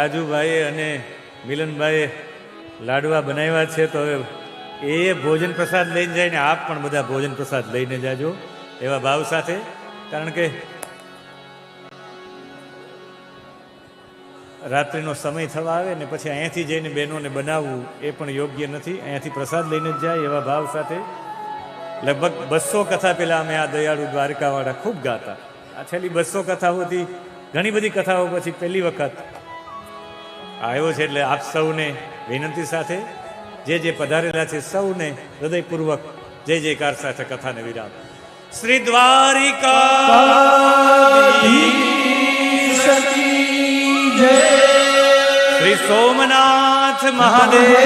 રાજુભાઈએ અને મિલનભાઈએ લાડવા બનાવ્યા છે, તો હવે એ ભોજન પ્રસાદ લઈને જાય ને આપ પણ બધા ભોજન પ્રસાદ લઈને જાજો એવા ભાવ સાથે. કારણ કે રાત્રિનો સમય થવા આવે ને પછી અહીંયાથી જઈને બહેનોને બનાવવું એ પણ યોગ્ય નથી. અહીંયાથી પ્રસાદ લઈને જ જાય એવા ભાવ સાથે. લગભગ બસો કથા પહેલાં અમે આ દયાળુ દ્વારકાવાળા ખૂબ ગાતા. આ છેલ્લી બસો કથાઓથી ઘણી બધી કથાઓ પછી પહેલી વખત આવ્યો છે એટલે આપ સૌને વિનંતી સાથે જે જે પધારેલા છે સૌને હૃદયપૂર્વક જય જયકાર સાથે કથાને વિરામ. શ્રી દ્વારિકા શ્રી સોમનાથ મહાદેવ.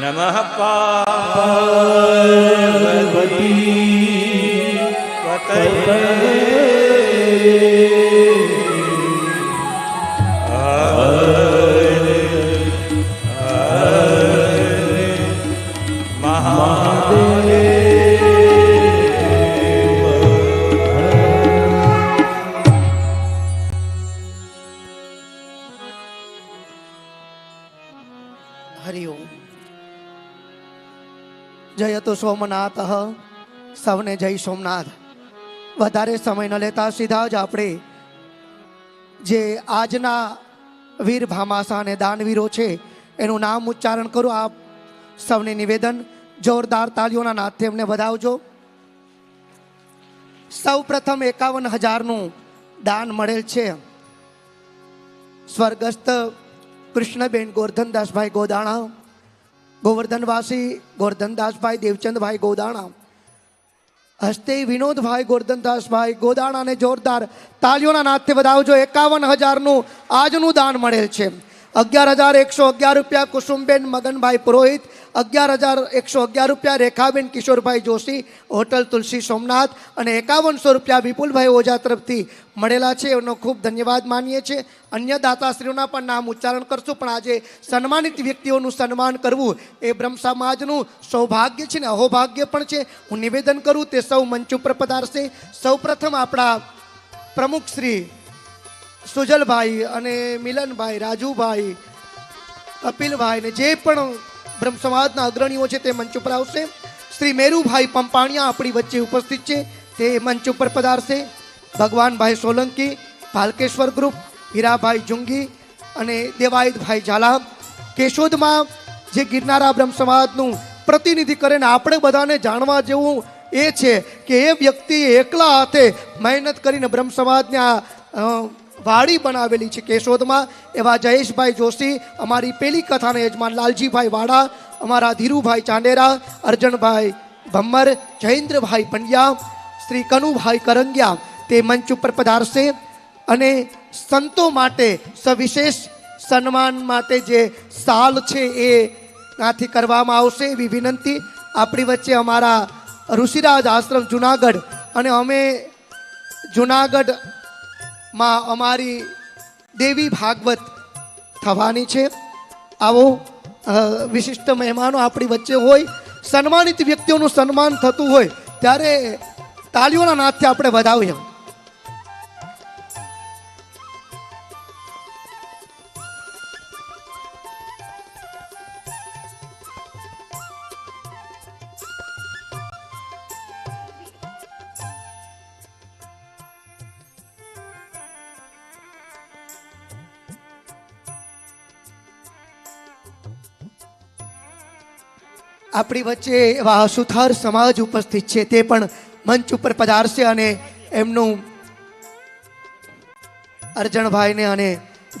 નમઃ પાર્વતી. હરિઓમ જય તો સોમનાથ સૌને જય સોમનાથ વધારે સમય ન લેતા સીધા જ આપણે જે આજના વીર ભામાસા અને દાનવીરો છે, એનું નામ ઉચ્ચારણ કરો. આપ સૌને નિવેદન, જોરદાર તાલીઓના નાથે એમને વધાવજો. સૌ પ્રથમ એકાવન હજારનું દાન મળેલ છે. સ્વર્ગસ્થ કૃષ્ણબેન ગોરધનદાસભાઈ ગોદાણા, ગોવર્ધનવાસી ગોરધનદાસભાઈ દેવચંદભાઈ ગોદાણા હસ્તે વિનોદભાઈ ગોરધનદાસભાઈ ગોદાણાને જોરદાર તાલીઓના નાથે વધાવજો. એકાવન હજારનું આજનું દાન મળેલ છે. અગિયાર હજાર એકસો અગિયાર રૂપિયા કુસુમબેન મગનભાઈ પુરોહિત, અગિયાર હજાર એકસો અગિયાર રૂપિયા રેખાબેન કિશોરભાઈ જોશી, હોટલ તુલસી સોમનાથ અને એકાવનસો રૂપિયા વિપુલભાઈ ઓઝા તરફથી મળેલા છે. એનો ખૂબ ધન્યવાદ માનીએ છીએ. અન્ય દાતાશ્રીઓના પણ નામ ઉચ્ચારણ કરશું, પણ આજે સન્માનિત વ્યક્તિઓનું સન્માન કરવું એ બ્રહ્મ સમાજનું સૌભાગ્ય છે ને અહોભાગ્ય પણ છે. હું નિવેદન કરું, તે સૌ મંચ ઉપર પધારશે. સૌ પ્રથમ આપણા પ્રમુખ શ્રી સુજલભાઈ અને મિલનભાઈ, રાજુભાઈ, કપિલભાઈ ને જે પણ બ્રહ્મ સમાજના અગ્રણીઓ છે તે મંચ ઉપર આવશે. શ્રી મેરુભાઈ પંપાણિયા આપણી વચ્ચે ઉપસ્થિત છે. તે મંચ ઉપર પધારશે. ભગવાનભાઈ સોલંકી, ભાલકેશ્વર ગ્રુપ, હીરાભાઈ જુંગી અને દેવાયતભાઈ ઝાલા. કેશોદમાં જે ગિરનારા બ્રહ્મ સમાજનું પ્રતિનિધિ કરે ને આપણે બધાને જાણવા જેવું એ છે કે એ વ્યક્તિ એકલા હાથે મહેનત કરીને બ્રહ્મ સમાજને વાડી બનાવેલી છે કેશોદમાં. એવા જયેશભાઈ જોશી, અમારી પેલી કથાના યજમાન લાલજીભાઈ વાડા, અમારા ધીરુભાઈ ચાંડેરા અર્જણભાઈ ભમ્મર, જયેન્દ્રભાઈ પંડ્યા, શ્રી કનુભાઈ કરંગિયા, તે મંચ ઉપર પધારશે. અને સંતો માટે સવિશેષ સન્માન માટે જે સાલ છે એ ત્યાંથી કરવામાં આવશે એવી વિનંતી. આપણી વચ્ચે અમારા ઋષિરાજ આશ્રમ જુનાગઢ અને અમે જુનાગઢ માં અમારી દેવી ભાગવત થવાની છે. આવો વિશિષ્ટ મહેમાનો આપણી વચ્ચે હોય, સન્માનિત વ્યક્તિઓનું સન્માન થતું હોય, ત્યારે તાલીઓના નાથથી આપણે વધાવીએ. આપણી વચ્ચે એવા સુથાર સમાજ ઉપસ્થિત છે, તે પણ મંચ ઉપર પધારશે અને એમનું અર્જણભાઈને અને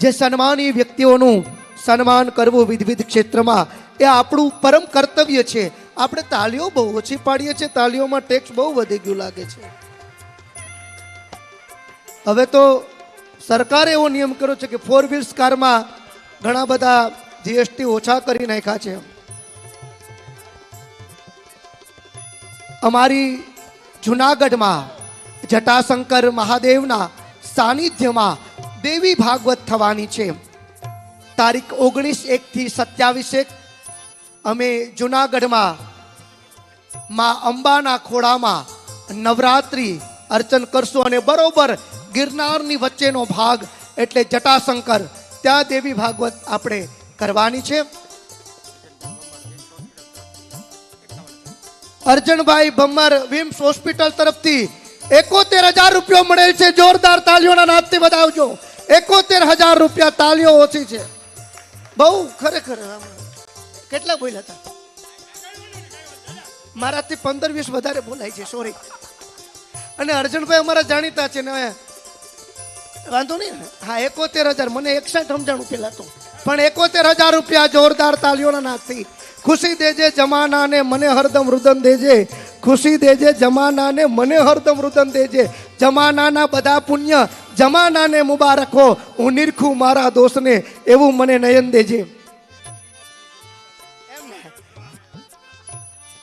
જે સન્માની વ્યક્તિઓનું સન્માન કરવું વિવિધ ક્ષેત્રમાં, એ આપણું પરમ કર્તવ્ય છે. આપણે તાલીઓ બહુ ઓછી પાડીએ છીએ, તાલીઓમાં ટેક્સ બહુ વધી ગયું લાગે છે. હવે તો સરકારે એવો નિયમ કર્યો છે કે ફોર વ્હીલ્સ કારમાં ઘણા બધા જીએસટી ઓછા કરી નાખ્યા છે. અમારી જુનાગઢમાં જટાશંકર મહાદેવના સાનિધ્યમાં દેવી ભાગવત થવાની છે. તારીખ ઓગણીસ એકથી સત્યાવીસ એક, અમે જુનાગઢમાં માં અંબાના ખોળામાં નવરાત્રિ અર્ચન કરશું અને બરોબર ગિરનારની વચ્ચેનો ભાગ એટલે જટાશંકર, ત્યાં દેવી ભાગવત આપણે કરવાની છે. અર્જણભાઈ ભમ્મર વિમ્સ હોસ્પિટલ તરફથી એકોતેર હજાર રૂપિયો મળેલ છે. જોરદાર તાલીઓના નાદથી વધાવજો એકોતેર હજાર રૂપિયા તાલીઓ ઓછી છે. બહુ ખરેખર કેટલા બોલ્યા હતા? મારાથી પંદર વીસ વધારે બોલાય છે સોરી અને અર્જનભાઈ અમારા જાણીતા છે ને, વાંધો નહીં ને? હા, એકોતેર હજાર. મને એકસઠ સમજાણું પેલા તો. પણ એકોતેર હજાર રૂપિયા જોરદાર તાલીઓના નાથથી ખુશી દેજે જમાનાને, મને હરદમ રુદન દેજે. ખુશી દેજે જમાનાને, મને હરદમ રુદન દેજે. જમાનાના બધા પુણ્ય જમાનાને મુબારક. હો હું નિરખું મારા દોસ્તને એવું મને નયન દેજે.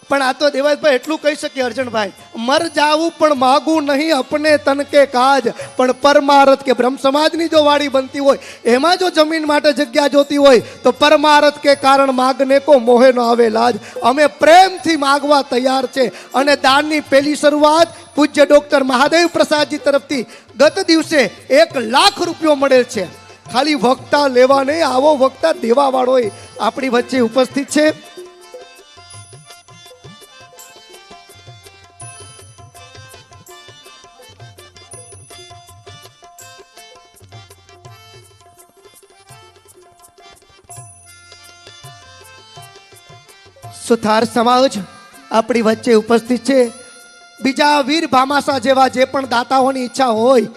પણ આ તો દેવાજભાઈ એટલું કહી શકીએ અર્જનભાઈ. મર જાવું પણ માગું નહીં અપને તન કે કાજ. પણ પરમારથ કે બ્રહ્મ સમાજની જો વાડી બનતી હોય, એમાં જો જમીન માટે જગ્યા જોતી હોય, તો પરમારથ કે કારણ માગને કો મોહે ન આવે લાજ. અમે પ્રેમથી માગવા તૈયાર છે અને દાનની પહેલી શરૂઆત પૂજ્ય ડૉક્ટર મહાદેવ પ્રસાદજી તરફથી ગત દિવસે એક લાખ રૂપિયો મળેલ છે. ખાલી વક્તા લેવા નહીં, આવો વક્તા દેવાવાળોએ આપણી વચ્ચે ઉપસ્થિત છે. સુથાર સમાજ આપણી વચ્ચે ઉપસ્થિત છે. બીજા વીર ભામાસા જેવા જે પણ દાતાઓની ઈચ્છા હોય,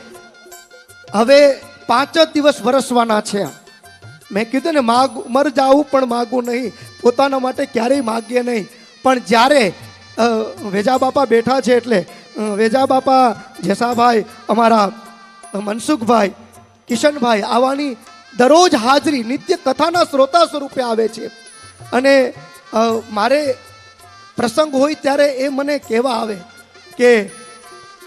હવે પાંચ જ દિવસ વરસવાના છે. મેં કીધું ને, માગ, મર જાવું પણ માગવું નહીં. પોતાના માટે ક્યારેય માગીએ નહીં. પણ જ્યારે વેજા બાપા બેઠા છે એટલે વેજા બાપા જેસાભાઈ, અમારા મનસુખભાઈ, કિશનભાઈ આવાની દરરોજ હાજરી, નિત્ય કથાના શ્રોતા સ્વરૂપે આવે છે. અને મારે પ્રસંગ હોય ત્યારે એ મને કહેવા આવે કે,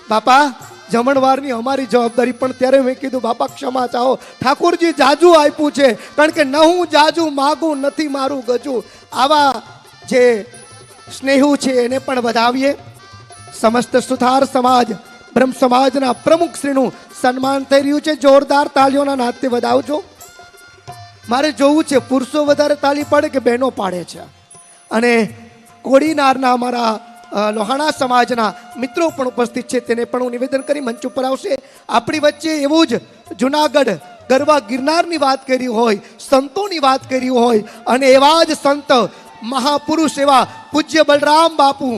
બાપા, જમણવારની અમારી જવાબદારી પણ ત્યારે મેં કીધું, બાપા, ક્ષમા ચાહો. ઠાકોરજી જાજુ આપ્યું છે, કારણ કે ન હું જાજુ માગું, નથી મારું ગજુ. આવા જે સ્નેહુ છે એને પણ વધાવીએ. સમસ્ત સુથાર સમાજ, બ્રહ્મ સમાજના પ્રમુખ શ્રીનું સન્માન થઈ રહ્યું છે. જોરદાર તાળીઓના નાતે વધાવજો. મારે જોવું છે, પુરુષો વધારે તાળી પાડે કે બહેનો પાડે છે? અને કોડીનારના અમારા લોહાણા સમાજના મિત્રો પણ ઉપસ્થિત છે, તેને પણ હું નિવેદન કરી મંચ ઉપર આવશે. આપણી વચ્ચે એવું જ જુનાગઢ ગરબા ગિરનારની વાત કરી હોય, સંતોની વાત કરી હોય, અને એવા જ સંત મહાપુરુષ એવા પૂજ્ય બલરામ બાપુ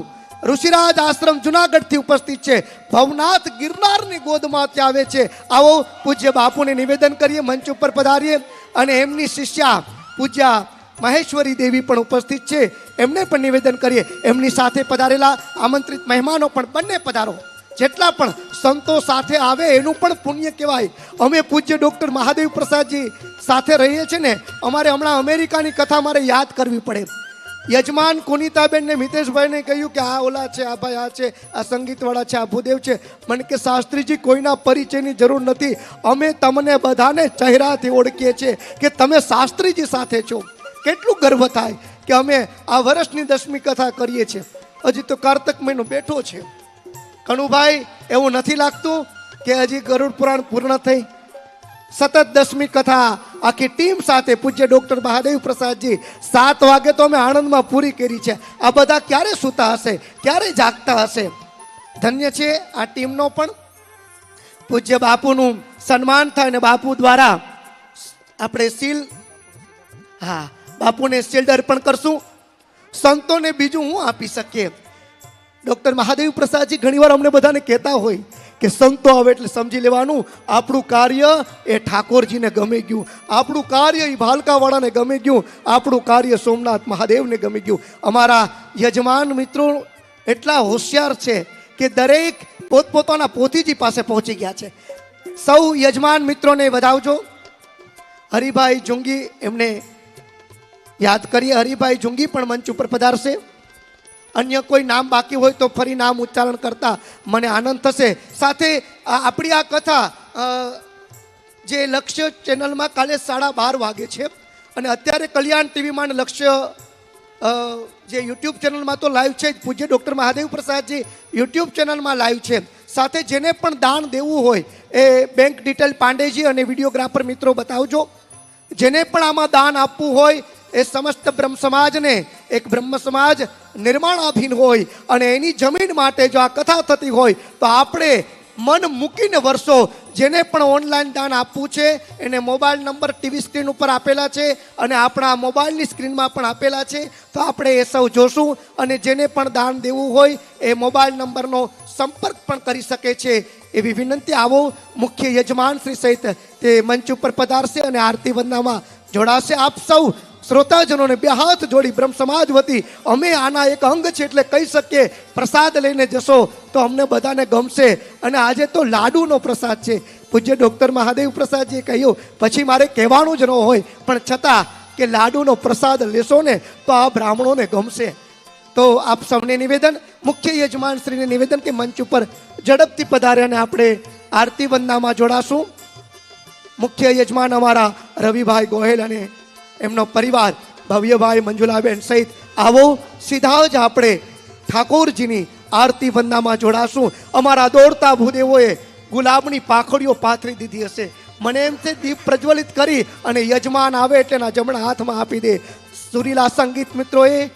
ઋષિરાજ આશ્રમ જુનાગઢથી ઉપસ્થિત છે. ભવનાથ ગિરનારની ગોદમાંથી આવે છે. આવો પૂજ્ય બાપુને નિવેદન કરીએ, મંચ ઉપર પધારીએ. અને એમની શિષ્યા પૂજ્યા મહેશ્વરી દેવી પણ ઉપસ્થિત છે. એમને પણ નિવેદન કરીએ. એમની સાથે પધારેલા આમંત્રિત મહેમાનો પણ બંને પધારો. જેટલા પણ સંતો સાથે આવે એનું પણ પુણ્ય કહેવાય. અમે પૂજ્ય ડૉક્ટર મહાદેવ પ્રસાદજી સાથે રહીએ છીએ ને, અમારે હમણાં અમેરિકાની કથા મારે યાદ કરવી પડે. યજમાન કુનિતાબેનને મિતેશભાઈને કહ્યું કે આ ઓલા છે, આ ભાઈ આ છે, આ સંગીતવાળા છે, આ ભૂદેવ છે. મને કે શાસ્ત્રીજી, કોઈના પરિચયની જરૂર નથી. અમે તમને બધાને ચહેરાથી ઓળખીએ છીએ કે તમે શાસ્ત્રીજી સાથે છો. કેટલું ગર્વ થાય કે અમે આ વર્ષની દસમી કથા કરીએ છીએ. હજી તો કારતક મહિનો બેઠો છે. કણુભાઈ એવું નથી લાગતું કે હજી ગરુડ પુરાણ પૂર્ણ થઈ? સતત દસમી કથા આખી ટીમ સાથે પૂજ્ય ડૉક્ટર મહાદેવ પ્રસાદજી. સાત વાગે તો અમે આણંદમાં પૂરી કરી છે. આ બધા ક્યારે સૂતા હશે? ક્યારે જાગતા હશે? ધન્ય છે આ ટીમનો પણ. પૂજ્ય બાપુનું સન્માન થાય અને બાપુ દ્વારા આપણે સીલ હા બાપુને શિલ્ડ અર્પણ કરશું. સંતોને બીજું હું આપી શકીએ. ડૉક્ટર મહાદેવ પ્રસાદજી ઘણીવાર અમને બધાને કહેતા હોય કે સંતો આવે એટલે સમજી લેવાનું, આપણું કાર્ય એ ઠાકોરજીને ગમી ગયું. આપણું કાર્ય એ ભાલકાવાળાને ગમી ગયું. આપણું કાર્ય સોમનાથ મહાદેવને ગમી ગયું. અમારા યજમાન મિત્રો એટલા હોશિયાર છે કે દરેક પોતપોતાના પોતીજી પાસે પહોંચી ગયા છે. સૌ યજમાન મિત્રોને વધાવજો. હરિભાઈ જુંગી એમને યાદ કરીએ, હરિભાઈ જુંગી પણ મંચ ઉપર પધારશે. અન્ય કોઈ નામ બાકી હોય તો ફરી નામ ઉચ્ચારણ કરતા મને આનંદ થશે. સાથે આપણી આ કથા જે લક્ષ્ય ચેનલમાં કાલે સાડા બાર વાગે છે. અને અત્યારે કલ્યાણ ટીવીમાં લક્ષ્ય જે યુટ્યુબ ચેનલમાં તો લાઈવ છે પૂજ્ય ડૉક્ટર મહાદેવ પ્રસાદજી યુટ્યુબ ચેનલમાં લાઈવ છે. સાથે જેને પણ દાન દેવું હોય એ બેંક ડિટેલ પાંડેજી અને વિડીયોગ્રાફર મિત્રો બતાવજો. જેને પણ આમાં દાન આપવું હોય એ સમસ્ત બ્રહ્મ સમાજને એક બ્રહ્મ સમાજ નિર્માણાધીન હોય અને એની જમીન માટે જો આ કથા થતી હોય તો આપણે મન મૂકીને વર્ષો જેને પણ ઓનલાઈન દાન આપવું છે, એને મોબાઈલ નંબર ટીવી સ્ક્રીન ઉપર આપેલા છે અને આપણા મોબાઈલની સ્ક્રીનમાં પણ આપેલા છે, તો આપણે એ સૌ જોશું અને જેને પણ દાન દેવું હોય એ મોબાઈલ નંબરનો સંપર્ક પણ કરી શકે છે. એવી વિનંતી આવો મુખ્ય યજમાન શ્રી સહિત તે મંચ ઉપર પધારશે અને આરતી વંદનામાં જોડાશે. આપ સૌ શ્રોતાજનોને બે હાથ જોડી બ્રહ્મ સમાજ વતી અમે આના એક અંગ છે એટલે કહી શકીએ, પ્રસાદ લઈને જશો તો અમને બધાને ગમશે. અને આજે તો લાડુનો પ્રસાદ છે. પૂજ્ય ડૉક્ટર મહાદેવ પ્રસાદજીએ કહ્યું, પછી મારે કહેવાનું જ ન હોય, પણ છતાં કે લાડુનો પ્રસાદ લેશો ને તો આ બ્રાહ્મણોને ગમશે. તો આપ સૌને નિવેદન, મુખ્ય યજમાન શ્રીને નિવેદન કે મંચ ઉપર ઝડપથી પધારે અને આપણે આરતી વંદનામાં જોડાશું. મુખ્ય યજમાન અમારા રવિભાઈ ગોહેલ અને એમનો પરિવાર ભવ્યભાઈ મંજુલાબેન સહિત આવો સીધા જ આપણે ઠાકોરજીની આરતી વંદનામાં જોડાશું. અમારા દોડતા ભૂદેવોએ ગુલાબની પાખડીઓ પાથરી દીધી હશે. મને એમ છે દીપ પ્રજ્વલિત કરી અને યજમાન આવે એટલે એના જમણા હાથમાં આપી દે. સુરીલા સંગીત મિત્રોએ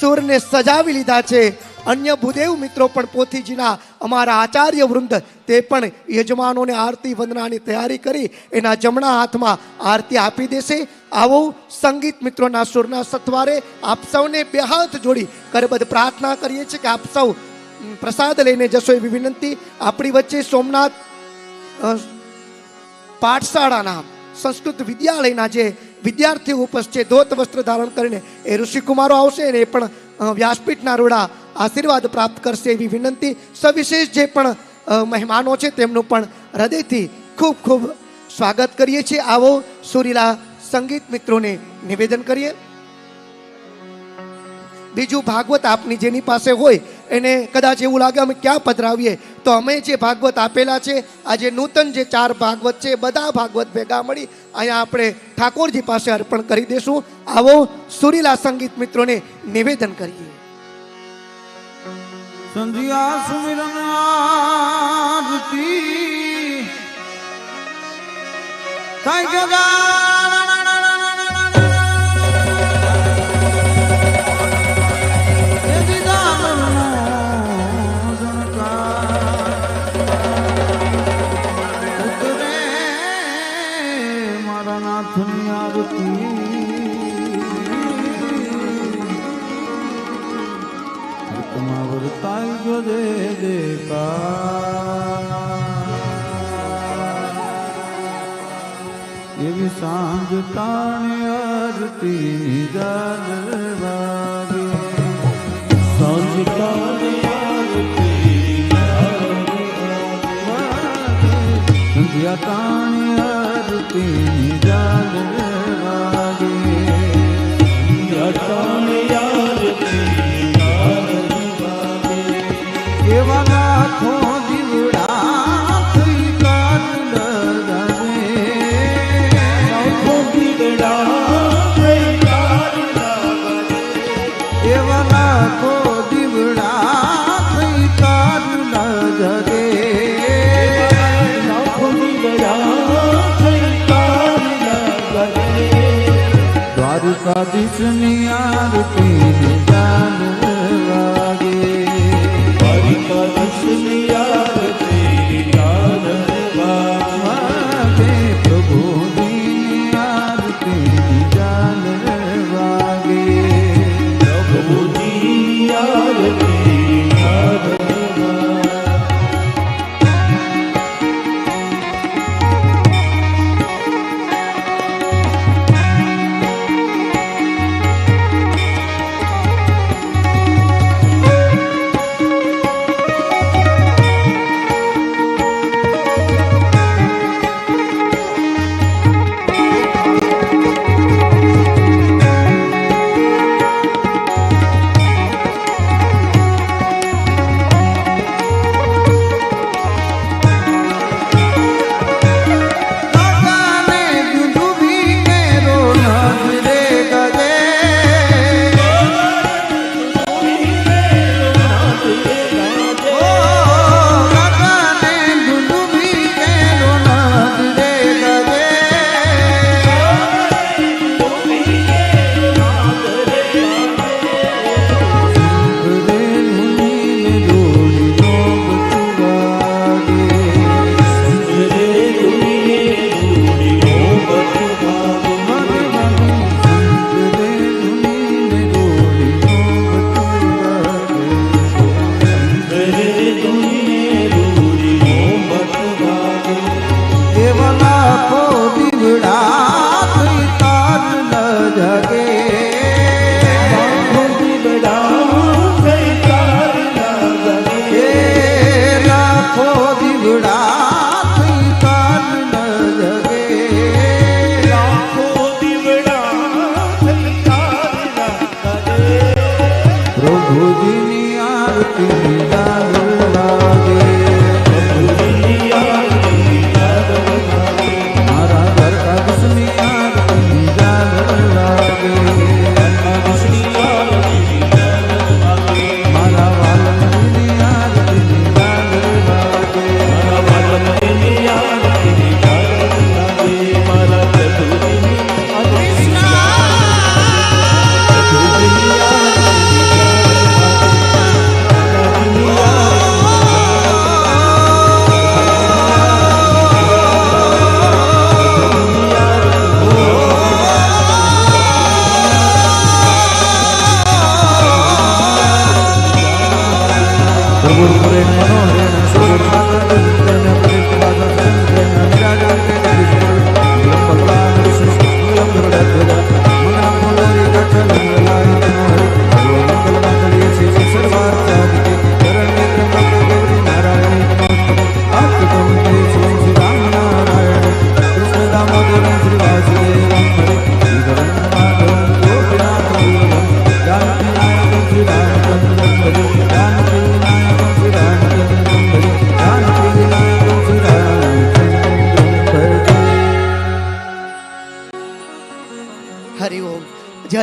સુરને સજાવી લીધા છે. અન્ય ભૂદેવ મિત્રો પણ પોથીજીના અમારા આચાર્ય વૃંદ તે પણ યજમાનોને આરતી વંદનાની તૈયારી કરી એના જમણા હાથમાં આરતી આપી દેશે. આવો સંગીત મિત્રોના સુરના સથવારે આપ સૌને બે હાથ જોડી કરબદ્ધ પ્રાર્થના કરીએ છીએ કે આપ સૌ પ્રસાદ લઈને જશો એવી વિનંતી. આપણી વચ્ચે સોમનાથ પાઠશાળાના સંસ્કૃત વિદ્યાલયના જે વિદ્યાર્થીઓ ઉપસ્થિત છે ધોત વસ્ત્ર ધારણ કરીને એ ઋષિકુમારો આવશે અને એ પણ વ્યાસપીઠના રૂડા આશીર્વાદ પ્રાપ્ત કરશે એવી વિનંતી. સવિશેષ જે પણ મહેમાનો છે, તેમનું પણ હૃદયથી ખૂબ ખૂબ સ્વાગત કરીએ છીએ. આવો સુરીલા સંગીત મિત્રોને નિવેદન કરીએ. બીજું ભાગવત આપની જેની પાસે હોય, એને કદાચ એવું લાગે અમે ક્યાં પધરાવીએ, તો અમે જે ભાગવત આપેલા છે, આજે નૂતન જે ચાર ભાગવત છે, બધા ભાગવત ભેગા મળી અહીંયા આપણે ઠાકોરજી પાસે અર્પણ કરી દઈશું આવો સુરીલા સંગીત મિત્રોને નિવેદન કરીએ. સંધ્યા કઈ સાંજ તાણી આરતી જાગવાગે સાંજ તાણી આરતી તાણી આરતી જાગવાગે me.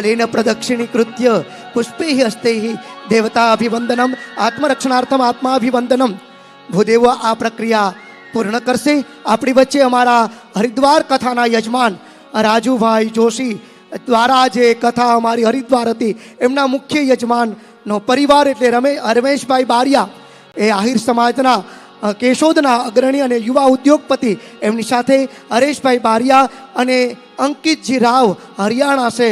જલેન પ્રદક્ષિણીકૃત્ય પુષ્પે હસ્તે દેવતાભિવંદનમ આત્મરક્ષણાર્થમ આત્માભિવંદનમ ભૂદેવો આ પ્રક્રિયા પૂર્ણ કરશે આપણી વચ્ચે અમારા હરિદ્વાર કથાના યજમાન રાજુભાઈ જોશી દ્વારા જે કથા અમારી હરિદ્વાર હતી એમના મુખ્ય યજમાનનો પરિવાર એટલે રમે રમેશભાઈ બારિયા એ આહિર સમાજના કેશોદના અગ્રણી અને યુવા ઉદ્યોગપતિ એમની સાથે હરેશભાઈ બારિયા અને અંકિતજી રાવ હરિયાણા से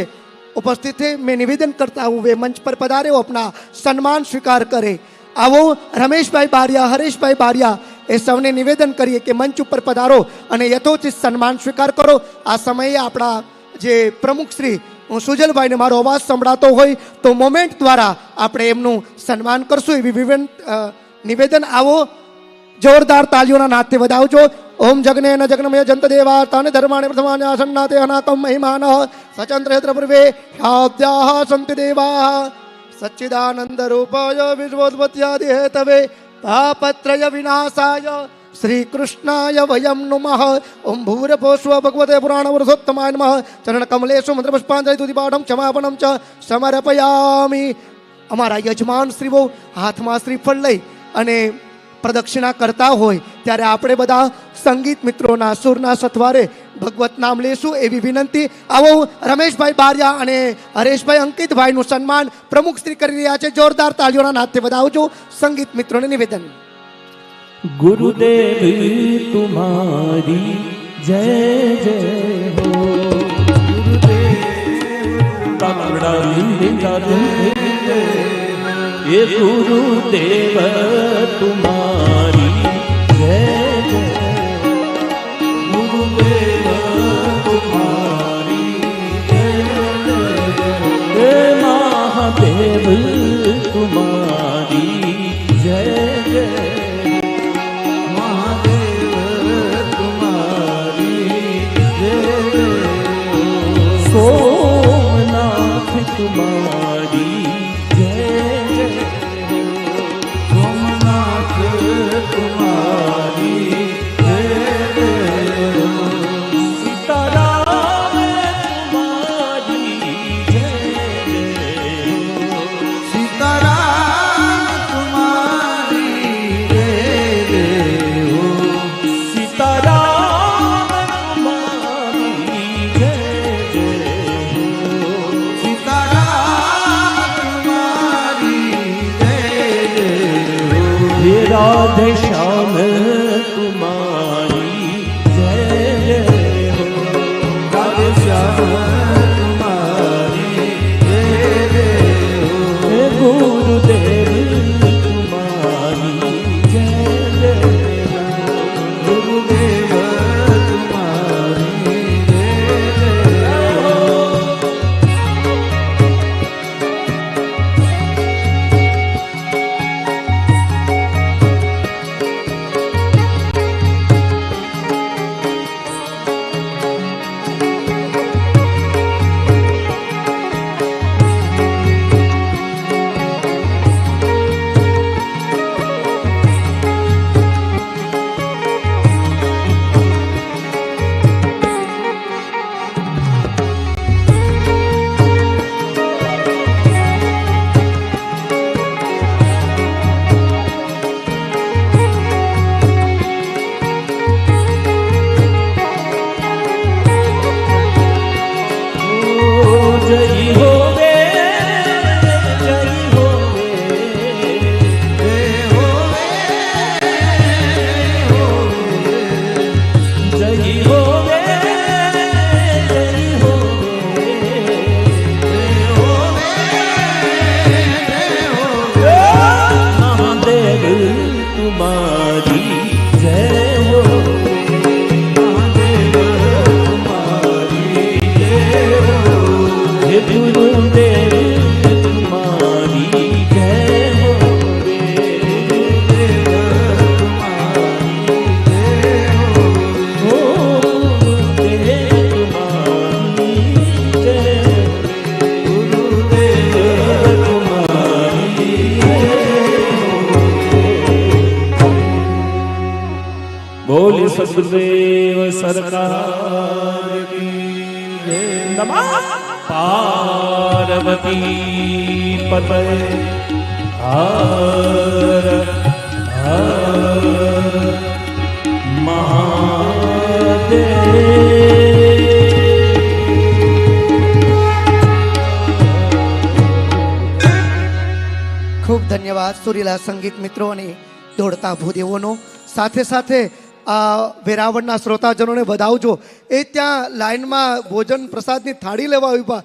उपस्थित थे मैं निवेदन करता हूँ वे मंच पर पधारे हो अपना सम्मान स्वीकार करे આવો રમેશભાઈ બારિયા હરેશભાઈ બારિયા એ સૌને નિવેદન કરીએ કે મંચ ઉપર પધારો અને યથોચિત સન્માન સ્વીકાર કરો આ સમયે આપણા જે પ્રમુખ શ્રી હું સુજલભાઈને મારો અવાજ સંભળાતો હોય તો મોમેન્ટ દ્વારા આપણે એમનું સન્માન કરશું એવી વિવેન અ, નિવેદન આવો જોરદાર તાલીઓના નાથથી વધાવજો ઓમ જગ્ને ન જગ્નમય જંત દેવા તન ધર્માણે પ્રથમાન્ય સન્નાતે અનાકમ મહિમાન सन्ति પૂર્વે શાબ્દ્યાહ સંતિ દેવા સચ્ચિદાનંદ રૂપાય वयं શ્રી પુરાણ વૃષોત્તમાય નમઃ ચરણ કમલેશુ મંત્ર પુષ્પાંજલિ તુતિ પાઠમ ક્ષમાપણમ ચ સમર્પયામિ અમારા યજમાન શ્રીઓ હાથમાં શ્રીફળ લઈ અને પ્રદક્ષિણા કરતા હોય ત્યારે આપણે બધા સંગીત મિત્રોના સુરના સથવારે ભગવત નામ લેશું એવી વિનંતી. આવો રમેશભાઈ બારિયા અને હરેશભાઈ અંકિતભાઈનું સન્માન પ્રમુખશ્રી કરી રહ્યા છે. જોરદાર તાલીઓના નાથે વધાવજો. સંગીત મિત્રોને નિવેદન. ગુરુદેવ તુમારી જય જય હો. ગુરુદેવ ये गुरुदेव तुम्हारी जय जय गुरुदेव तुम्हारी जय બોલ સદગુરુદેવ સરકાર કી જય નમઃ પાર્વતી પતય હર હર મહાદેવ ખૂબ ધન્યવાદ સુરીલા સંગીત મિત્રો અને દોડતા ભૂદેવોનો સાથે સાથે આ વેરાવળના શ્રોતાજનોને વધાવજો. એ ત્યાં લાઇનમાં ભોજન પ્રસાદની થાળી લેવા ઊભા.